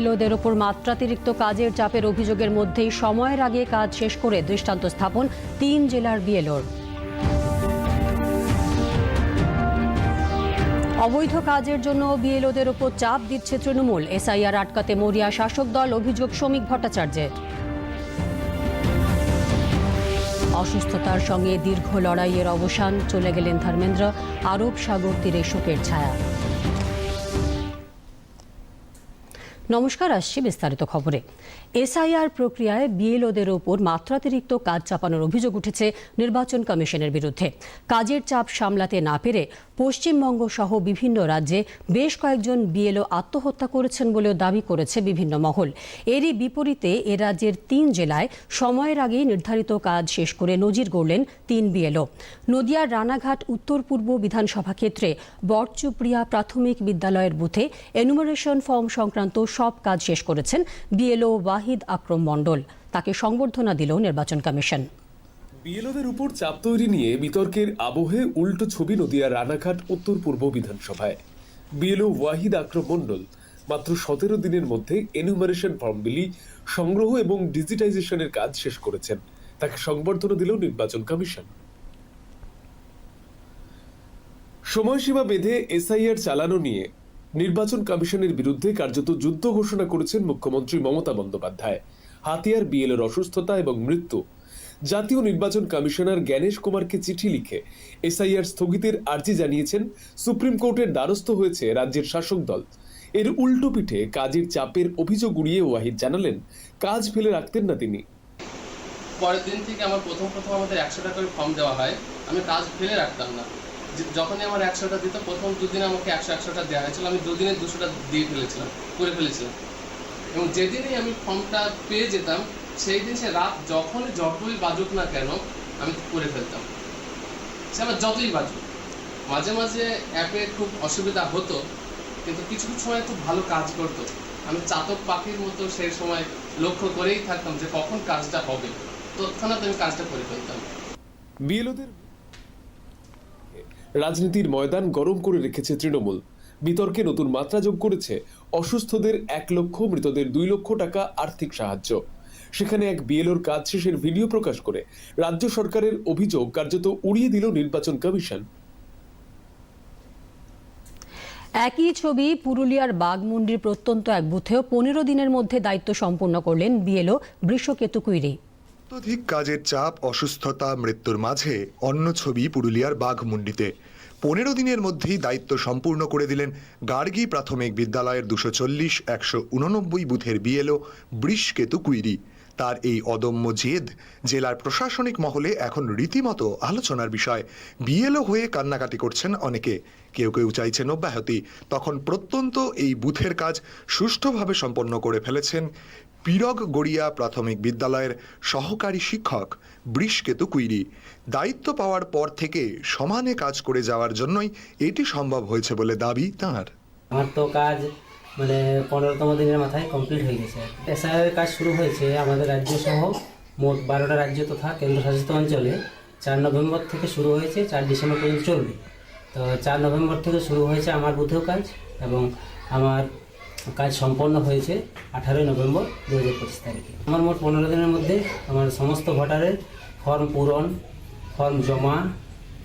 বিএলওদের ওপর মাত্রাতিরিক্ত কাজের চাপের অভিযোগের মধ্যেই সময়ের আগে কাজ শেষ করে দৃষ্টান্ত স্থাপন তিন জেলার বিএলওর। অবৈধ কাজের জন্য বিএলওদের ওপর চাপ দিচ্ছে তৃণমূল। এসআইআর আটকাতে মরিয়া শাসক দল, অভিযোগ শ্রমিক ভট্টাচার্যের। অসুস্থতার সঙ্গে দীর্ঘ লড়াইয়ের অবসান, চলে গেলেন ধর্মেন্দ্র। আরব সাগর তীরে শোকের ছায়া। নমস্কার, আসছি বিস্তারিত খবরে। এসআইআর প্রক্রিয়ায় বিএলওদের ওপর মাত্রাতিরিক্ত কাজ চাপানোর অভিযোগ উঠেছে নির্বাচন কমিশনের বিরুদ্ধে। কাজের চাপ সামলাতে না পেরে পশ্চিমবঙ্গ সহ বিভিন্ন রাজ্যে বেশ কয়েকজন বিএলও আত্মহত্যা করেছেন বলেও দাবি করেছে বিভিন্ন মহল। এরই বিপরীতে এ রাজ্যের তিন জেলায় সময়ের আগেই নির্ধারিত কাজ শেষ করে নজির গড়লেন তিন বিএলও। নদিয়ার রানাঘাট উত্তর পূর্ব বিধানসভা ক্ষেত্রে বটচুপ্রিয়া প্রাথমিক বিদ্যালয়ের বুথে এনুমারেশন ফর্ম সংক্রান্ত সব কাজ শেষ করেছেন বিএলও ওয়াহিদ আকরম মণ্ডল। তাকে সংবর্ধনা দিল নির্বাচন কমিশন। বিএলওদের উপর চাপ তৈরি নিয়ে বিতর্কের আবহে উল্টো ছবি নদিয়ার রানাঘাট উত্তর পূর্ব বিধানসভায়। বিএলও ওয়াহিদ আকরম মণ্ডল মাত্র সতেরো দিনের মধ্যে এনুমারেশন ফর্মগুলি সংগ্রহ এবং ডিজিটাইজেশনের কাজ শেষ করেছেন। তাকে সংবর্ধনা দিল নির্বাচন কমিশন। সময়সীমা বেঁধে এসআইআর চালানো নিয়ে নির্বাচন কমিশনের বিরুদ্ধে কার্যত যুদ্ধ ঘোষণা করেছেন মুখ্যমন্ত্রী মমতা বন্দ্যোপাধ্যায়। হাতিয়ার বিএলের অসুস্থতা এবং মৃত্যু। জাতীয় নির্বাচন কমিশনার জ্ঞানেশ কুমারকে চিঠি লিখে এসআইআর স্থগিতের আর্জি জানিয়েছেন, সুপ্রিম কোর্টের দ্বারস্থ হয়েছে রাজ্যের শাসক দল। এর উল্টো পিঠে কাজের চাপের অভিযোগ উড়িয়ে ওয়াহিদ জানালেন, কাজ ফেলে রাখতেন না তিনি। পরের দিন থেকে আমার প্রথম প্রথম আমাদের একশো টাকার করে ফর্ম দেওয়া হয়। আমি কাজ ফেলে রাখতাম না। যখনই আমার একশোটা দিত, প্রথম দুদিন আমাকে একশো একশোটা দেওয়া হয়েছিল। আমি দুদিনে দুশোটা দিয়ে ফেলেছিলাম, করে ফেলেছিলাম। এবং যেদিনই আমি ফর্মটা পেয়ে যেতাম, সেই দিন সে রাত যখনই যতই বাজুক না কেন, আমি করে ফেলতাম। সে আমার যতই বাজুক। মাঝে মাঝে অ্যাপে খুব অসুবিধা হতো, কিন্তু কিছু কিছু সময় খুব ভালো কাজ করতো। আমি চাতক পাখির মতো সেই সময় লক্ষ্য করেই থাকতাম যে কখন কাজটা হবে। তৎক্ষণাৎ আমি কাজটা করে ফেলতাম। বিএলওদের রাজনীতির ময়দান গরম করে রেখেছে তৃণমূল। বিতর্কে নতুন মাত্রা যোগ করেছে অসুস্থদের এক লক্ষ, মৃতদের দুই লক্ষ টাকা আর্থিক সাহায্য। সেখানে এক বিএলওর কাজ শেষের ভিডিও প্রকাশ করে রাজ্য সরকারের অভিযোগ, কার্যত উড়িয়ে দিল নির্বাচন কমিশন। একই ছবি পুরুলিয়ার বাগমুন্ডির প্রত্যন্ত এক বুথেও পনেরো দিনের মধ্যে দায়িত্ব সম্পন্ন করলেন বিএলও বৃষকেতু কুইরি। অত্যধিক কাজের চাপ, অসুস্থতা, মৃত্যুর মাঝে অন্য ছবি পুরুলিয়ার বাঘমুন্ডিতে। পনেরো দিনের মধ্যেই দায়িত্ব সম্পূর্ণ করে দিলেন গার্গী প্রাথমিক বিদ্যালয়ের দুশো চল্লিশ, একশো উননব্বই বুথের বিএলও বৃষকেতু কুইরি। তার এই অদম্য জেদ জেলার প্রশাসনিক মহলে এখন রীতিমতো আলোচনার বিষয়। বিএলও হয়ে কান্নাকাটি করছেন অনেকে। কেউ কেউ চাইছেন অব্যাহতি। তখন প্রত্যন্ত এই বুথের কাজ সুষ্ঠুভাবে সম্পন্ন করে ফেলেছেন পিরগ গড়িয়া প্রাথমিক বিদ্যালয়ের সহকারী শিক্ষক বৃষকেতু কুইরি। দায়িত্ব পাওয়ার পর থেকে সমানে কাজ করে যাওয়ার জন্যই এটি সম্ভব হয়েছে বলে দাবি তাঁর। আমার তো কাজ মানে পনেরোতম দিনের মাথায় কমপ্লিট হয়ে গেছে। এসআইআর কাজ শুরু হয়েছে আমাদের রাজ্য সহ মোট বারোটা রাজ্য তথা কেন্দ্রশাসিত অঞ্চলে। চার নভেম্বর থেকে শুরু হয়েছে, চার ডিসেম্বর পর্যন্ত চলবে। তো চার নভেম্বর থেকে শুরু হয়েছে আমার বুথেও কাজ এবং আমার কাজ সম্পন্ন হয়েছে আঠারোই নভেম্বর দু হাজার পঁচিশ তারিখে। আমার মোট পনেরো দিনের মধ্যে আমার সমস্ত ভোটারের ফর্ম পূরণ ফর্ম জমা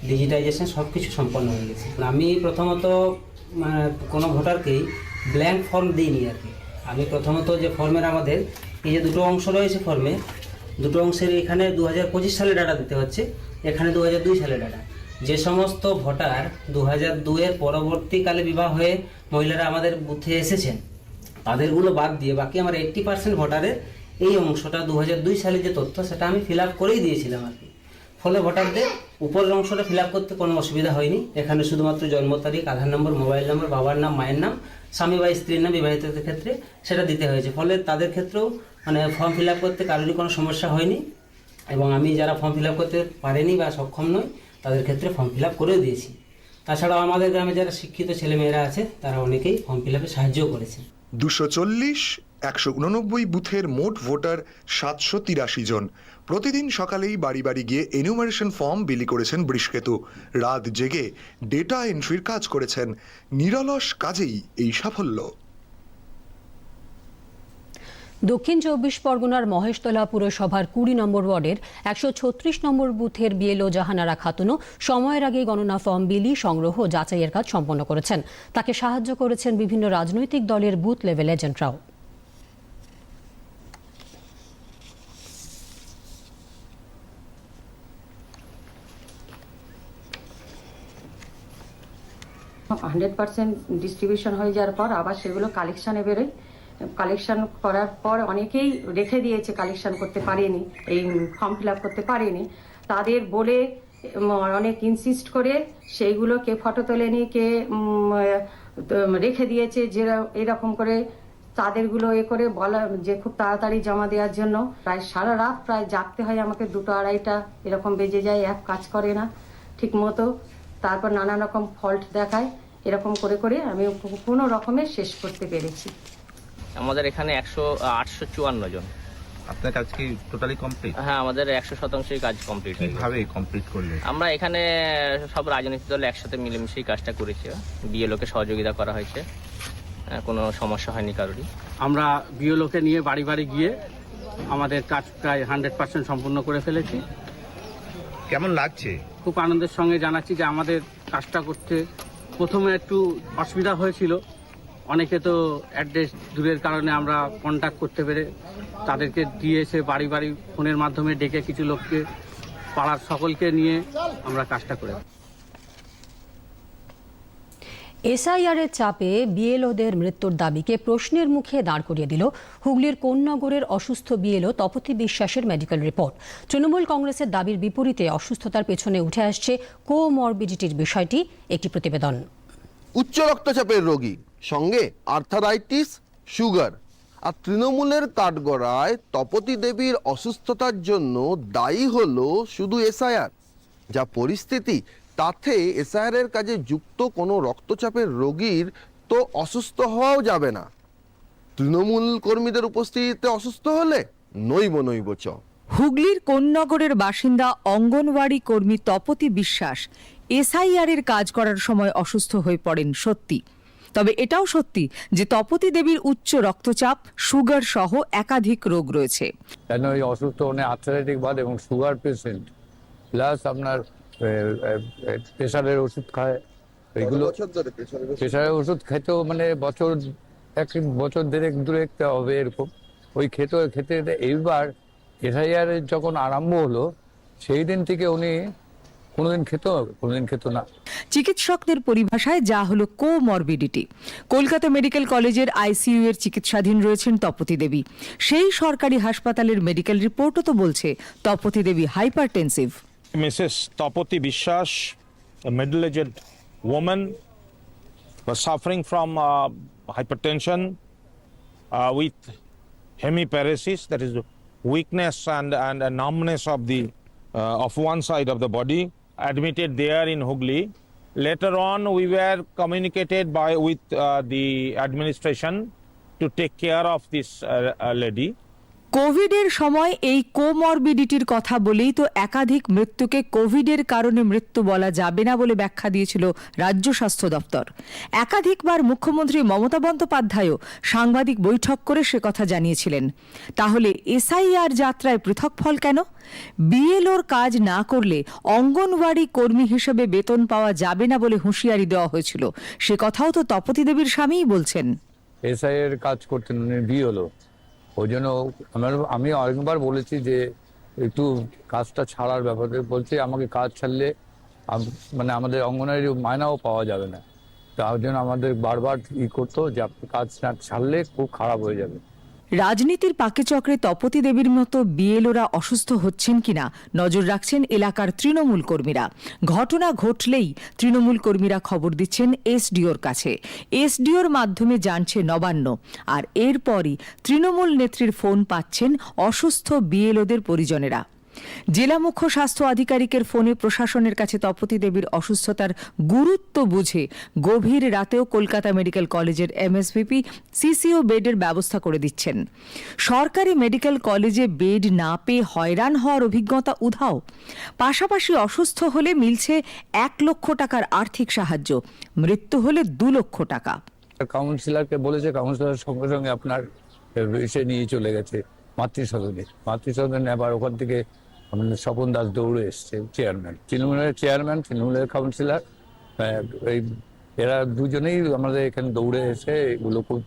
ডিজিটাইজেশন সব কিছু সম্পন্ন হয়ে গেছে। আমি প্রথমত মানে, কোনো ভোটারকেই ব্ল্যাঙ্ক ফর্ম দিইনি আর কি। আমি প্রথমত যে ফর্মের আমাদের এই যে দুটো অংশ রয়েছে ফর্মে দুটো অংশের এখানে দু হাজার পঁচিশ সালে ডাটা দিতে হচ্ছে এখানে দু হাজার দুই সালে ডাটা যে সমস্ত ভোটার দু হাজার দুয়ের পরবর্তীকালে বিবাহ হয়ে মহিলারা আমাদের বুথে এসেছেন তাদেরগুলো বাদ দিয়ে বাকি আমার এইট্টি পার্সেন্ট ভোটারের এই অংশটা দু দুই সালে যে তথ্য, সেটা আমি ফিল আপ করেই দিয়েছিলাম আর কি। ফলে ভোটারদের উপরের অংশটা ফিল আপ করতে কোনো অসুবিধা হয়নি। এখানে শুধুমাত্র জন্ম তারিখ, আধার নম্বর, মোবাইল নম্বর, বাবার নাম, মায়ের নাম, স্বামী বা স্ত্রীর নাম বিবাহিতদের ক্ষেত্রে সেটা দিতে হয়েছে। ফলে তাদের ক্ষেত্রেও মানে ফর্ম ফিল আপ করতে কারোরই কোনো সমস্যা হয়নি এবং আমি যারা ফর্ম ফিল আপ করতে পারেনি বা সক্ষম নয় তাদের ক্ষেত্রে ফর্ম ফিল আপ করেও দিয়েছি। তাছাড়াও আমাদের গ্রামে যারা শিক্ষিত ছেলেমেয়েরা আছে, তারা অনেকেই ফর্ম ফিল আপে সাহায্যও করেছে। দুশো চল্লিশ, একশো উননব্বই বুথের মোট ভোটার সাতশো তিরাশি জন। প্রতিদিন সকালেই বাড়ি বাড়ি গিয়ে এনিউমারেশন ফর্ম বিলি করেছেন বৃষকেতু। রাত জেগে ডেটা এন্ট্রির কাজ করেছেন। নিরলস কাজেই এই সাফল্য। দক্ষিণ চব্বিশ পরগনার মহেশতলা পুরসভার কুড়ি নম্বর ওয়ার্ডের একশো ছত্রিশ নম্বর বুথের বিএলও জাহানারা খাতুনও সময়ের আগে গণনা ফর্ম বিলি, সংগ্রহ, যাচাইয়ের কাজ সম্পন্ন করেছেন। তাকে সাহায্য করেছেন বিভিন্ন রাজনৈতিক দলের বুথ লেভেল এজেন্টরাও। হান্ড্রেড পার্সেন্ট ডিস্ট্রিবিউশন হয়ে যাওয়ার পর আবার সেগুলো কালেকশানে বেরোয়। কালেকশন করার পর অনেকেই রেখে দিয়েছে কালেকশন করতে পারেনি, এই ফর্ম ফিল আপ করতে পারেনি। তাদের বলে অনেক ইনসিস্ট করে সেইগুলো কে ফটো তোলেনি কে রেখে দিয়েছে যে, এরকম করে তাদেরগুলো এ করে বলা, যে খুব তাড়াতাড়ি জমা দেওয়ার জন্য। প্রায় সারা রাত প্রায় জাগতে হয় আমাকে, দুটো আড়াইটা এরকম বেজে যায় অ্যাপ কাজ করে না ঠিক মতো। তারপর নানা রকম ফল্ট দেখায়। এরকম করে করে আমি কোনো রকমে শেষ করতে পেরেছি। আমাদের এখানে একশো আটশো চুয়ান্ন জন। আপনার কাজ কি টোটালি কমপ্লিট হ্যাঁ আমাদের একশো শতাংশই কাজ কমপ্লিট হয়ে কীভাবে কমপ্লিট করলেন? আমরা এখানে সব রাজনৈতিক দল একসাথে মিলেমিশেই কাজটা করেছি। বিএলওকে সহযোগিতা করা হয়েছে। হ্যাঁ, কোনো সমস্যা হয়নি কারোরই। আমরা বিওলোকে নিয়ে বাড়ি বাড়ি গিয়ে আমাদের কাজ প্রায় হান্ড্রেড পার্সেন্ট সম্পূর্ণ করে ফেলেছি। কেমন লাগছে? খুব আনন্দের সঙ্গে জানাচ্ছি যে আমাদের কাজটা করতে প্রথমে একটু অসুবিধা হয়েছিল। অনেকে তো অ্যাড্রেস দূরের কারণে আমরা কন্ট্যাক্ট করতে পেরে তাদেরকে দিয়ে এসে বাড়ি বাড়ি ফোনের মাধ্যমে ডেকে কিছু লোককে পাড়ার সকলকে নিয়ে আমরা কাজটা করে এসআইআর এর চাপে বিএলওদের মৃত্যুর দাবিকে প্রশ্নের মুখে দাঁড় করিয়ে দিল হুগলির কোন্নগরের অসুস্থ বিএলও তপতি বিশ্বাসের মেডিকেল রিপোর্ট তৃণমূল কংগ্রেসের দাবির বিপরীতে অসুস্থতার পেছনে উঠে আসছে কোমরবিডিটির বিষয়টি একটি প্রতিবেদন। উচ্চ রক্তচাপের রোগী। সঙ্গে আর্থারাইটিস সুগার আর তৃণমূলের কাঠগড়ায় তপতি দেবীর অসুস্থতার জন্য দায়ী হলো শুধু এসআইআর যা পরিস্থিতি, তাতে এসআইআরের কাজে যুক্ত কোনো রক্তচাপের রোগীর তো অসুস্থ হওয়াও যাবে না। তৃণমূল কর্মীদের উপস্থিতিতে অসুস্থ হলে নৈব নৈব চ। হুগলির কোন্নগরের বাসিন্দা অঙ্গনওয়াড়ি কর্মী তপতি বিশ্বাস এসআইআর এর কাজ করার সময় অসুস্থ হয়ে পড়েন সত্যি। তবে এটাও সত্যি যে তপতি দেবীর উচ্চ রক্তচাপ সুগার সহ একাধিক রোগ রয়েছে। কেন এই অসুস্থ মানে আর্থারাইটিক বাদ এবং সুগার পেশেন্ট প্লাস আপনার প্রেশারের ওষুধ খায় এগুলো প্রেশারের ওষুধ? খেতেও মানে বছর এক বছর দেড়েক দূরেক হবে এরকম। ওই খেতে খেতে খেতে এইবার এসআইআর যখন আরম্ভ হলো সেই দিন থেকে উনি কোনোদিন খেতে কোনোদিন খেতে না। চিকিৎসকদের পরিভাষায় যা হল কো মরবিডিটি কলকাতা মেডিকেল কলেজের আইসিইউ এর চিকিৎসাধীন রয়েছেন তপতি দেবী। সেই সরকারি হাসপাতালের মেডিকেল রিপোর্টও তো বলছে Tapati Devi hypertensive Mrs Tapati Biswas middle aged women suffering from hypertension with hemiparesis that is weakness and and numbness of the of one side of the body Admitted there in Hugli. Later on, we were communicated by with uh, the administration to take care of this uh, uh, lady. কোভিডের সময় এই কোমরবিডিটির কথা বলেই তো একাধিক মৃত্যুকে কোভিডের কারণে মৃত্যু বলা যাবে না বলে ব্যাখ্যা দিয়েছিল রাজ্য স্বাস্থ্য দপ্তর। একাধিকবার মুখ্যমন্ত্রী মমতা বন্দ্যোপাধ্যায়ও সাংবাদিক বৈঠক করে সে কথা জানিয়েছিলেন। তাহলে এসআইআর যাত্রায় পৃথক ফল কেন? বিএলওর কাজ না করলে অঙ্গনওয়াড়ি কর্মী হিসেবে বেতন পাওয়া যাবে না বলে হুঁশিয়ারি দেওয়া হয়েছিল। সে কথাও তো তপতি দেবীর স্বামীই বলছেন। কাজ করতেন উনি হলো ওই জন্য আমার আমি অনেকবার বলেছি যে একটু কাজটা ছাড়ার ব্যাপারে বলছি, আমাকে কাজ ছাড়লে মানে আমাদের অঙ্গনারী মায়নাও পাওয়া যাবে না। তার জন্য আমাদের বারবার ই করতো যে আপনি কাজ না ছাড়লে খুব খারাপ হয়ে যাবে। রাজনীতির পাকে চক্রে তপতি দেবীর মতো বিএলওরা অসুস্থ হচ্ছেন কিনা নজর রাখছেন এলাকার তৃণমূল কর্মীরা। ঘটনা ঘটলেই তৃণমূল কর্মীরা খবর দিচ্ছেন এসডিওর কাছে। এসডিওর মাধ্যমে জানছে নবান্ন। আর এরপরই তৃণমূল নেত্রীর ফোন পাচ্ছেন অসুস্থ বিএলওদের পরিজনেরা। জেলা মুখ্য স্বাস্থ্য আধিকারিকের ফোনে প্রশাসনের কাছে তপতি দেবীর অসুস্থতার গুরুত্ব বুঝে গভীর রাতেও কলকাতা মেডিকেল কলেজের এমএসভিপি সিসিও বেডের ব্যবস্থা করে দিচ্ছেন। সরকারি মেডিকেল কলেজে বেড না পেয়ে হয়রান হওয়ার অভিজ্ঞতা উধাও। পাশাপাশি অসুস্থ হলে মিলছে এক লক্ষ টাকার আর্থিক সাহায্য, মৃত্যু হলে দু লক্ষ টাকা। কাউন্সিলরকে বলেছে, কাউন্সিলর সঙ্গে সঙ্গে আপনার এসে নিয়ে চলে গেছে, মাতৃসদনে। মাতৃসদনে আবার ওখান থেকে আমাদের স্বপন দাস দৌড়ে এসছে চেয়ারম্যান তৃণমূলের চেয়ারম্যান তৃণমূলের কাউন্সিলর এই, এরা দুজনেই আমাদের এখানে দৌড়ে এসে এগুলো খুব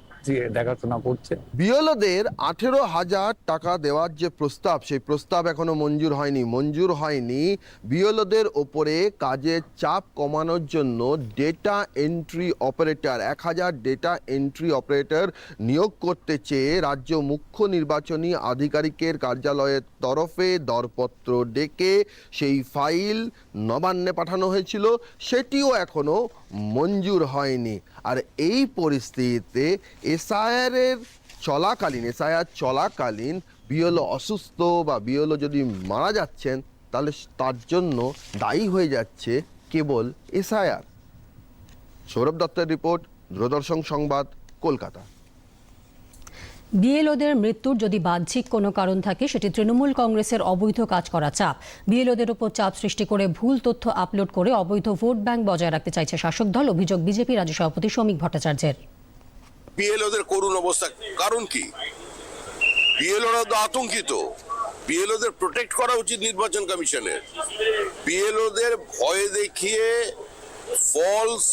দেখাশোনা করছে। বিএলওদের আঠেরো হাজার টাকা দেওয়ার যে প্রস্তাব, সেই প্রস্তাব এখনও মঞ্জুর হয়নি। মঞ্জুর হয়নি বিএলওদের ওপরে কাজের চাপ কমানোর জন্য ডেটা এন্ট্রি অপারেটর এক হাজার ডেটা এন্ট্রি অপারেটর নিয়োগ করতে চেয়ে রাজ্য মুখ্য নির্বাচনী আধিকারিকের কার্যালয়ের তরফে দরপত্র ডেকে সেই ফাইল নবান্নে পাঠানো হয়েছিল। সেটিও এখনও মঞ্জুর হয়নি। আর এই পরিস্থিতিতে এসআইআরের চলাকালীন, এসআইআর চলাকালীন বিএলও অসুস্থ বা বিএলও যদি মারা যাচ্ছেন, তাহলে তার জন্য দায়ী হয়ে যাচ্ছে কেবল এসআইআর। সৌরভ দত্তের রিপোর্ট, দূরদর্শন সংবাদ, কলকাতা। বিএলওদের মৃত্যুর যদি বাহ্যিক কোনো কারণ থাকে, সেটি তৃণমূল কংগ্রেসের অবৈধ কাজ করা চাপ। বিএলওদের উপর চাপ সৃষ্টি করে ভুল তথ্য আপলোড করে অবৈধ ভোট ব্যাংক বজায় রাখতে চাইছে শাসক দল, অভিযোগ বিজেপি রাজ্য সভাপতি শ্রমিক ভট্টাচার্যের। বিএলওদের করুণ অবস্থা, কারণ কি? বিএলওরা তো আতঙ্কিত। বিএলওদের প্রোটেক্ট করা উচিত নির্বাচন কমিশনের। বিএলওদের ভয় দেখিয়ে ফলস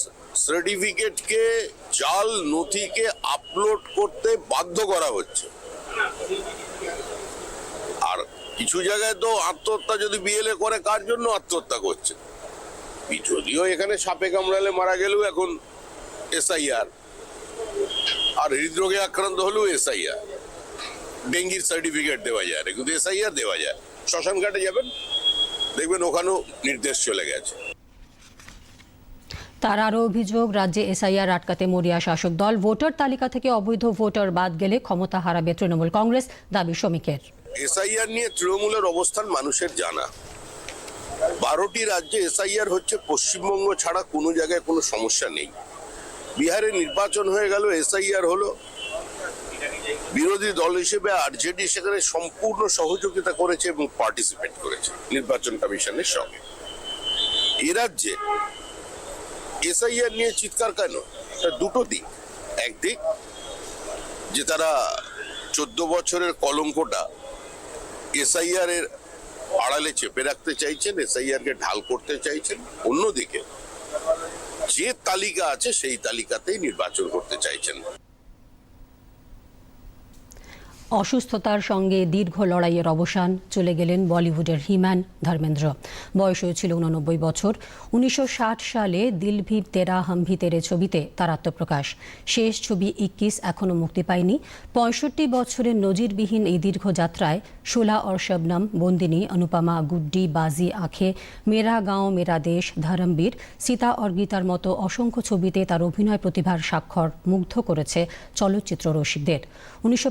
সার্টিফিকেটকে জাল নথিকে আপলোড করতে বাধ্য করা হচ্ছে। আর কিছু জায়গায় তো আত্মহত্যা, যদি বিএলএ করে, কার জন্য আত্মহত্যা করছে? যদিও এখানে সাপে কামড়ালে মারা গেলেও এখন এসআইআর আর হৃদরোগে আক্রান্ত হলেও এসআইআর ডেঙ্গির সার্টিফিকেট দেওয়া যায় কিন্তু এসআইআর দেওয়া যায়। শ্মশান ঘাটে যাবেন, দেখবেন ওখানেও নির্দেশ চলে গেছে। তার আরও অভিযোগ, রাজ্যে এসআইআর আটকাতে মরিয়া শাসক দল ভোটার তালিকা থেকে অবৈধ ভোটার বাদ গেলে ক্ষমতা হারাবে তৃণমূল কংগ্রেস, দাবি শ্রমিকের। এসআইআর নিয়ে তৃণমূলের অবস্থান মানুষের জানা। বারোটি রাজ্যে এসআইআর হচ্ছে পশ্চিমবঙ্গ ছাড়া কোনো জায়গায় কোনো সমস্যা নেই। বিহারে নির্বাচন হয়ে গেল, এসআইআর হলো। বিরোধী দল হিসেবে আরজেডি সেখানে সম্পূর্ণ সহযোগিতা করেছে এবং পার্টিসিপেট করেছে নির্বাচন কমিশনের সঙ্গে। এ রাজ্যে এসআইআর নিয়ে চিৎকার কেন? দুটো দিক। একদিক যে তারা চোদ্দ বছরের কলঙ্কটা এসআইআর এর আড়ালে চেপে রাখতে চাইছেন এসআইআর কে ঢাল করতে চাইছেন। অন্যদিকে, যে তালিকা আছে সেই তালিকাতেই নির্বাচন করতে চাইছেন। অসুস্থতার সঙ্গে দীর্ঘ লড়াইয়ের অবসান, চলে গেলেন বলিউডের হিম্যান ধর্মেন্দ্র। বয়স হয়েছিল উননব্বই বছর। উনিশশো ষাট সালে দিল ভি তেরা হাম ভি তেরে ছবিতে তার আত্মপ্রকাশ। শেষ ছবি ইক্কিস এখনও মুক্তি পায়নি। পঁয়ষট্টি বছরের নজিরবিহীন এই দীর্ঘ যাত্রায় শোলা অর শবনম বন্দিনী, অনুপমা, গুড্ডি, বাজি, আঁখে, মেরা গাঁও, মেরা দেশ, ধরমবীর, সীতা অর গীতার মতো অসংখ্য ছবিতে তার অভিনয় প্রতিভার স্বাক্ষর মুগ্ধ করেছে চলচ্চিত্র রসিকদের উনিশশো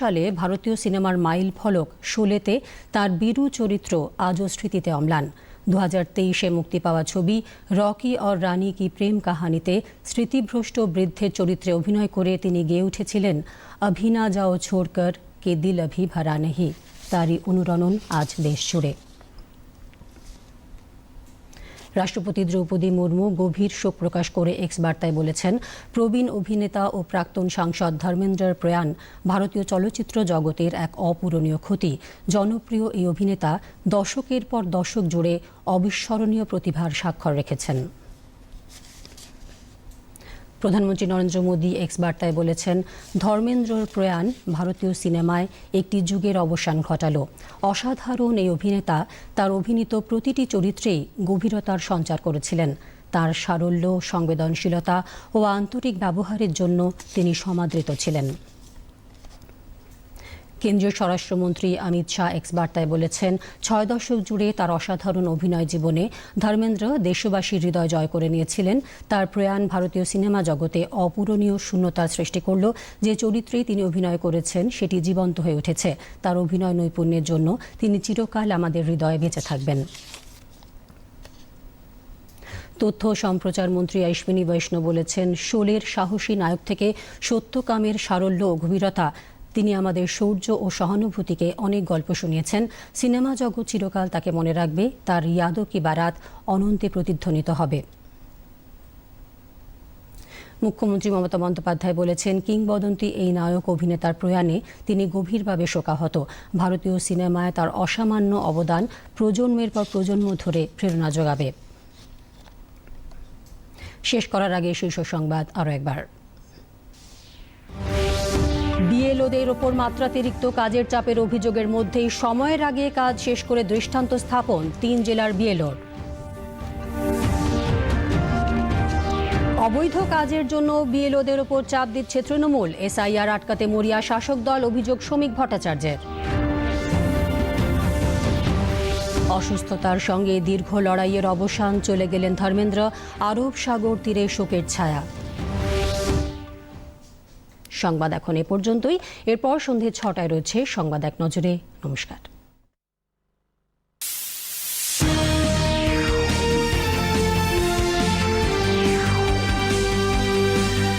সালে ভারতীয় সিনেমার মাইল ফলক শোলেতে তার বীরু চরিত্র আজও স্মৃতিতে অম্লান। দু হাজার তেইশে মুক্তি পাওয়া ছবি রকি অর রানী কি প্রেম কাহানিতে স্মৃতিভ্রষ্ট বৃদ্ধের চরিত্রে অভিনয় করে তিনি গেয়ে উঠেছিলেন, অভিনা যাও ছোড়কর, কে দিল অভি ভরা নেহি? তারই অনুরণন আজ দেশ জুড়ে। রাষ্ট্রপতি দ্রৌপদী মুর্মু গভীর শোক প্রকাশ করে এক্স বার্তায় বলেছেন, প্রবীণ অভিনেতা ও প্রাক্তন সাংসদ ধর্মেন্দ্রের প্রয়াণ ভারতীয় চলচ্চিত্র জগতের এক অপূরণীয় ক্ষতি। জনপ্রিয় এই অভিনেতা দশকের পর দশক জুড়ে অবিস্মরণীয় প্রতিভার স্বাক্ষর রেখেছেন। প্রধানমন্ত্রী নরেন্দ্র মোদী এক্স বার্তায় বলেছেন ধর্মেন্দ্রর প্রয়াণ ভারতীয় সিনেমায় একটি যুগের অবসান ঘটালো। অসাধারণ এই অভিনেতা তার অভিনীত প্রতিটি চরিত্রেই গভীরতার সঞ্চার করেছিলেন। তার সারল্য, সংবেদনশীলতা ও আন্তরিক ব্যবহারের জন্য তিনি সমাদৃত ছিলেন। কেন্দ্রীয় স্বরাষ্ট্রমন্ত্রী অমিত শাহ এক্স বার্তায় বলেছেন, ছয় দশক জুড়ে তার অসাধারণ অভিনয় জীবনে ধর্মেন্দ্র দেশবাসীর হৃদয় জয় করে নিয়েছিলেন। তার প্রয়াণ ভারতীয় সিনেমা জগতে অপূরণীয় শূন্যতার সৃষ্টি করল। যে চরিত্রে তিনি অভিনয় করেছেন, সেটি জীবন্ত হয়ে উঠেছে। তার অভিনয় নৈপুণ্যের জন্য তিনি চিরকাল আমাদের হৃদয়ে বেঁচে থাকবেন। তথ্য সম্প্রচার মন্ত্রী অশ্বিনী বৈষ্ণব বলেছেন, শোলের সাহসী নায়ক থেকে সত্যকামের সারল্য ও গভীরতা তিনি আমাদের শৌর্য ও সহানুভূতিকে অনেক গল্প শুনিয়েছেন। সিনেমা জগৎ চিরকাল তাকে মনে রাখবে, তার ইয়াদো কি বারাত অনন্তে প্রতিধ্বনিত হবে। মুখ্যমন্ত্রী মমতা বন্দ্যোপাধ্যায় বলেছেন, কিংবদন্তি এই নায়ক অভিনেতার প্রয়াণে তিনি গভীরভাবে শোকাহত। ভারতীয় সিনেমায় তার অসামান্য অবদান প্রজন্মের পর প্রজন্ম ধরে প্রেরণা যোগাবে। শেষ করার আগে শীর্ষ সংবাদ আরও একবার। বিএলওদের ওপর মাত্রাতিরিক্ত কাজের চাপের অভিযোগের মধ্যেই সময়ের আগে কাজ শেষ করে দৃষ্টান্ত স্থাপন তিন জেলার বিএলওর। অবৈধ কাজের জন্য বিএলওদের ওপর চাপ দিচ্ছে তৃণমূল। এসআইআর আটকাতে মরিয়া শাসক দল অভিযোগ শ্রমিক ভট্টাচার্যের। অসুস্থতার সঙ্গে দীর্ঘ লড়াইয়ের অবসান চলে গেলেন ধর্মেন্দ্র। আরব সাগর তীরে শোকের ছায়া। সংবাদ এখন এ পর্যন্তই। এরপর সন্ধে ছটায় রয়েছে সংবাদ এক নজরে। নমস্কার।